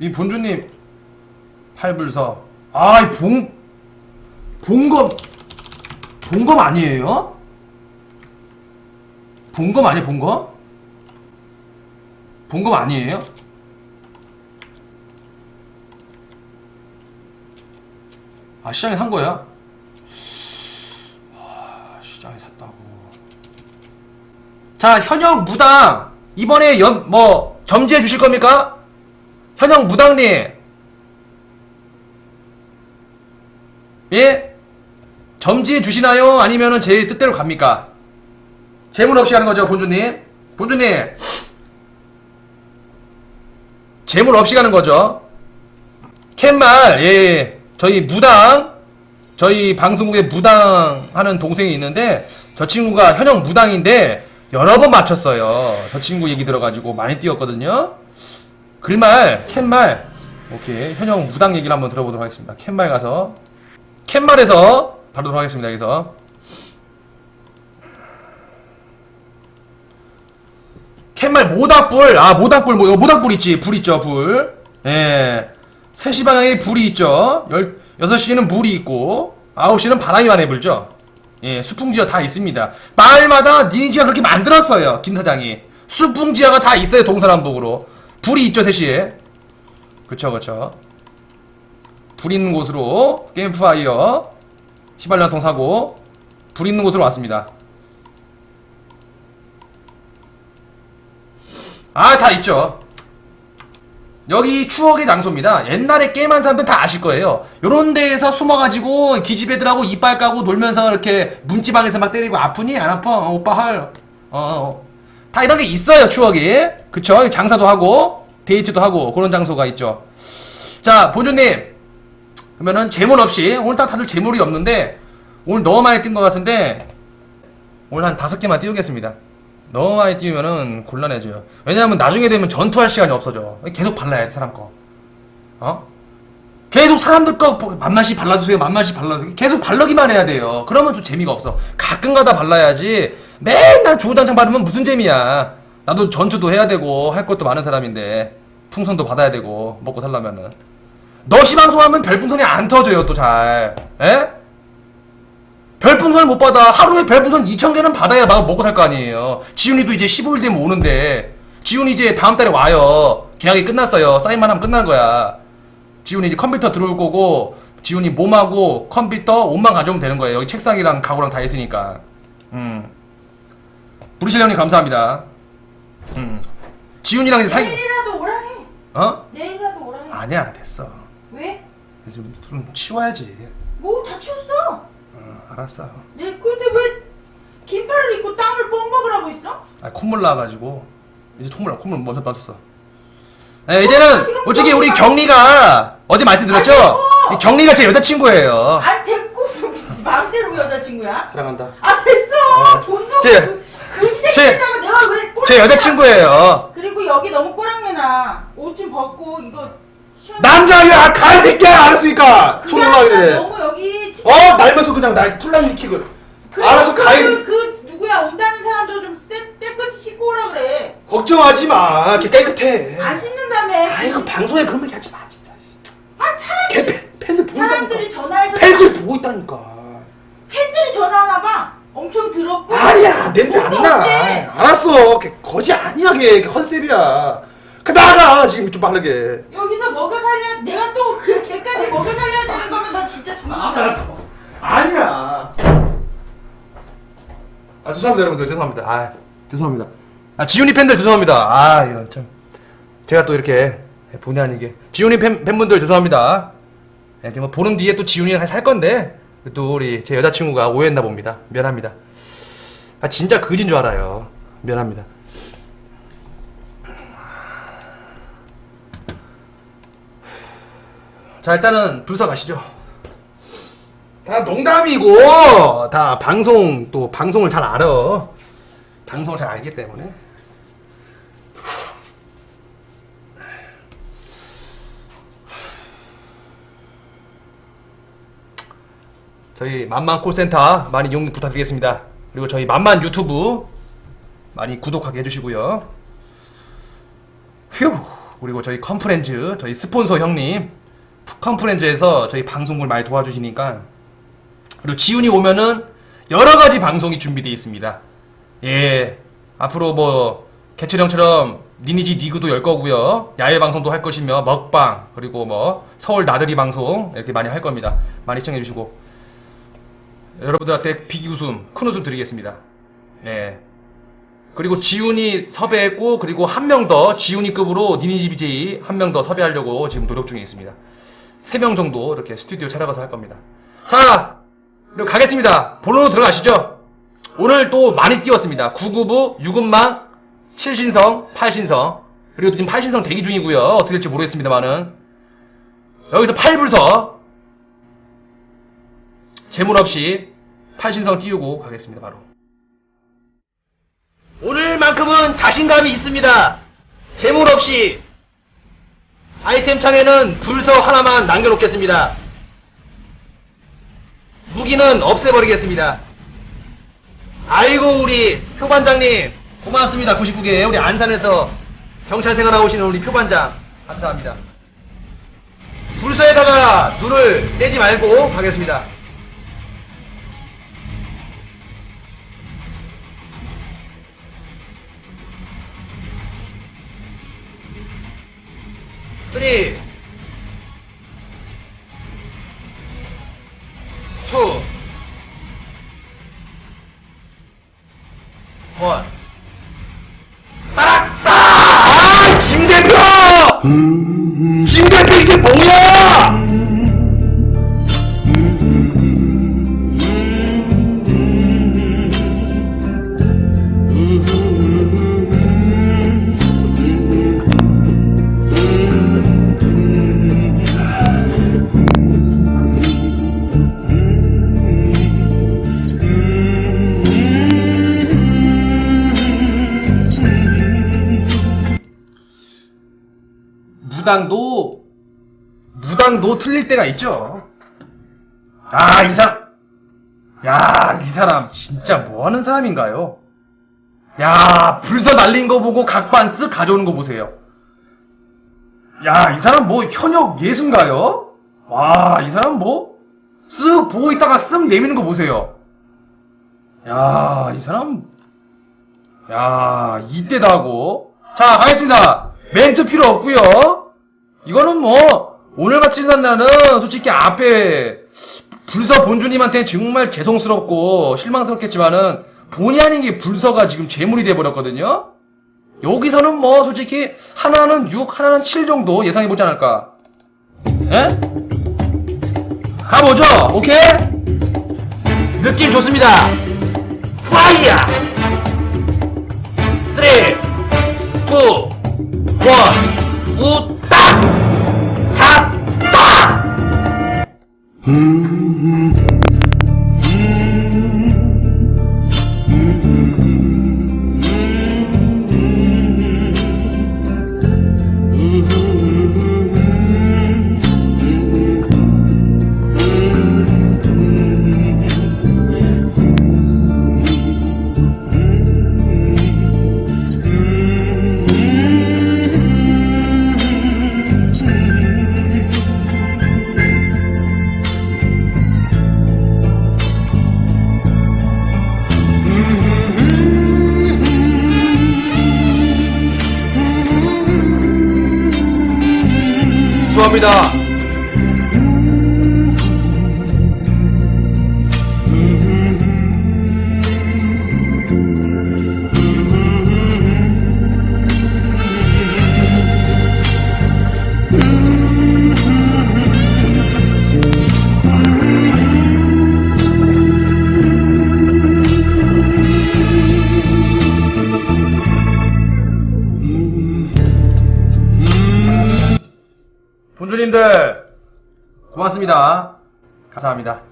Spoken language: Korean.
이 본주님 팔불서 아이 봉 봉검 봉검 아니에요? 봉검 아니에요 봉검? 봉검 아니에요? 아 시장에 산 거야? 아, 시장에 샀다고 자 현역 무당 이번에 연뭐 점지해 주실 겁니까? 현역 무당님 예? 점지해 주시나요? 아니면은 제 뜻대로 갑니까? 재물 없이 가는 거죠 본주님? 본주님. 재물 없이 가는 거죠. 캔말 예 저희 무당 저희 방송국에 무당 하는 동생이 있는데 저 친구가 현역 무당인데 여러 번 맞췄어요. 저 친구 얘기 들어가지고 많이 뛰었거든요 글말 캔말. 오케이 현역 무당 얘기를 한번 들어보도록 하겠습니다. 캔말 가서 캔말에서 바로 들어가겠습니다 여기서. 캔말 모닥불. 아 모닥불 뭐 모닥불 있지. 불 있죠 불 예. 3시 방향에 불이 있죠. 열, 6시에는 물이 있고 9시는 바람이 많이 불죠. 예 수풍지어 다 있습니다. 마을마다 니지가 그렇게 만들었어요 김 사장이. 수풍지어가 다 있어요 동서남북으로 불이 있죠 3시에. 그쵸 그쵸. 불 있는 곳으로 캠프파이어 시발라통 사고 불 있는 곳으로 왔습니다. 아 다 있죠. 여기 추억의 장소입니다. 옛날에 게임한 사람들 다 아실 거예요. 요런 데에서 숨어가지고 기집애들하고 이빨 까고 놀면서 이렇게 문지방에서 막 때리고 아프니? 안 아파? 어, 오빠 할어다 이런 게 있어요 추억이 그쵸 장사도 하고 데이트도 하고 그런 장소가 있죠 자 본주님 그러면은 재물 없이 오늘 딱 다들 재물이 없는데 오늘 너무 많이 뛴 것 같은데 오늘 한 다섯 개만 띄우겠습니다. 너무 많이 띄우면은 곤란해져요. 왜냐하면 나중에 되면 전투할 시간이 없어져. 계속 발라야 돼 사람 거. 어? 계속 사람들 거 만만씩 발라주세요. 만만씩 발라주세요. 계속 발라기만 해야 돼요. 그러면 좀 재미가 없어. 가끔가다 발라야지. 맨날 주구장창 바르면 무슨 재미야. 나도 전투도 해야 되고 할 것도 많은 사람인데 풍선도 받아야 되고 먹고 살려면은. 너시 방송하면 별풍선이 안 터져요 또 잘. 에? 별풍선을 못 받아. 하루에 별풍선 2,000개는 받아야 막 먹고 살 거 아니에요. 지훈이도 이제 15일 되면 오는데, 지훈이 이제 다음 달에 와요. 계약이 끝났어요. 사인만 하면 끝난 거야. 지훈이 이제 컴퓨터 들어올 거고, 지훈이 몸하고 컴퓨터, 옷만 가져오면 되는 거예요. 여기 책상이랑 가구랑 다 있으니까. 음. 부르실 형님 감사합니다. 음. 지훈이랑 이제 사이, 내일이라도 오라 해. 어? 내일이라도 오라 해. 아니야, 됐어. 왜? 좀, 좀 치워야지. 뭐 다 치웠어. 어, 알았어. 내 근데 왜 긴팔을 입고 땀을 뻥뻥을 하고 있어? 아 콧물 나가지고 이제 콧물 콧물 먼저 빠졌어. 네, 이제는 지금 솔직히 우리 너무 경리가 어제 말씀드렸죠? 아이고. 이 경리가 제 여자친구예요. 아니 됐고 마음대로 여자친구야. 사랑한다. 아 됐어. 어. 돈도 제- 그, 그 새끼에다가 내가 왜 꼬랑내나. 제 여자친구예요. 그리고 여기 너무 꼬랑내나. 옷 좀 벗고 이거. 남자야 갈 새끼야 알았으니까 손 그게 올라가게 아니라 돼. 너무 여기 치- 어 날면서 그냥 날 툴랑. 그리고 알아서 그, 가야 그, 그 누구야 온다는 사람도 좀 쎄- 깨끗이 씻고 오라 그래. 걱정하지 마. 걔 깨끗해. 안 씻는다며. 아이고 방송에 그런 얘기 하지 마 진짜. 아걔 사람들이 팬- 팬들 보고 사람들이 있다니까. 전화해서 팬들 보고 있다니까. 엄청 들었고. 아니야 냄새 안 나. 어때? 알았어. 걔 거지 아니야 걔. 걔 컨셉이야. 그 나가 지금 좀 빠르게. 여기서 먹여 살려 내가 또 그 걔까지 먹여 살려야 되는 거면 너 진짜 죽는 거야. 알았어. 아니야. 아 죄송합니다 여러분들 죄송합니다. 아 죄송합니다. 아 지훈이 팬들 죄송합니다. 아 이런 참 제가 또 이렇게 본의 아니게 지훈이 팬 팬분들 죄송합니다. 네, 지금 뭐 보는 뒤에 또 지훈이랑 같이 할 건데 또 우리 제 여자친구가 오해했나 봅니다. 미안합니다. 아 진짜 그진 줄 알아요. 미안합니다. 자 일단은 불서 가시죠. 다 농담이고 다 방송 또 방송을 잘 알아. 방송을 잘 알기 때문에. 저희 만만 콜센터 많이 이용 부탁드리겠습니다. 그리고 저희 만만 유튜브 많이 구독하게 해주시고요. 휴 그리고 저희 컨프렌즈 저희 스폰서 형님 컨프렌즈에서 저희 방송을 많이 도와주시니까 그리고 지훈이 오면은 여러 가지 방송이 준비되어 있습니다. 예 앞으로 뭐 개철 형처럼 니니지 리그도 열 거고요 야외 방송도 할 것이며 먹방 그리고 뭐 서울 나들이 방송 이렇게 많이 할 겁니다. 많이 시청해 주시고 여러분들한테 빅 웃음 큰 웃음 드리겠습니다. 네. 그리고 지훈이 섭외했고 그리고 한 명 더 지훈이급으로 니니지 BJ 한명 더 섭외하려고 지금 노력 중에 있습니다. 세 명 정도 이렇게 스튜디오 찾아가서 할 겁니다. 자, 그리고 가겠습니다. 본론으로 들어가시죠. 오늘 또 많이 띄웠습니다. 9구부, 6운망, 7신성, 8신성. 그리고 지금 8신성 대기 중이고요. 어떻게 될지 모르겠습니다만은. 여기서 8불서. 재물 없이 8신성 띄우고 가겠습니다, 바로. 오늘만큼은 자신감이 있습니다. 재물 없이 아이템 창에는 불서 하나만 남겨놓겠습니다. 무기는 없애버리겠습니다. 아이고 우리 표반장님 고맙습니다. 99개 우리 안산에서 경찰 생활하고 오시는 우리 표반장 감사합니다. 불서에다가 눈을 떼지 말고 가겠습니다. 쓰리 투 원. 따랐다! 아, 김 대표! 김 대표 이게 뭐야! 무당도 무당도 틀릴 때가 있죠. 아, 이 사람. 야, 이 사람 진짜 뭐 하는 사람인가요? 야, 불서 날린 거 보고 각반 쓱 가져오는 거 보세요. 야, 이 사람 뭐 현역 예수인가요? 와, 이 사람 뭐 쓱 보고 있다가 쓱 내미는 거 보세요. 야, 이 사람 야, 이때다 하고. 자, 가겠습니다. 멘트 필요 없고요. 이거는 뭐 오늘 같이 난 날은 솔직히 앞에 불서 본주님한테 정말 죄송스럽고 실망스럽겠지만은 본의 아닌 게 불서가 지금 재물이 돼버렸거든요. 여기서는 뭐 솔직히 하나는 6, 하나는 7 정도 예상해보지 않을까. 예? 가보죠. 오케이? 느낌 좋습니다. 파이야! 고맙습니다. 감사합니다.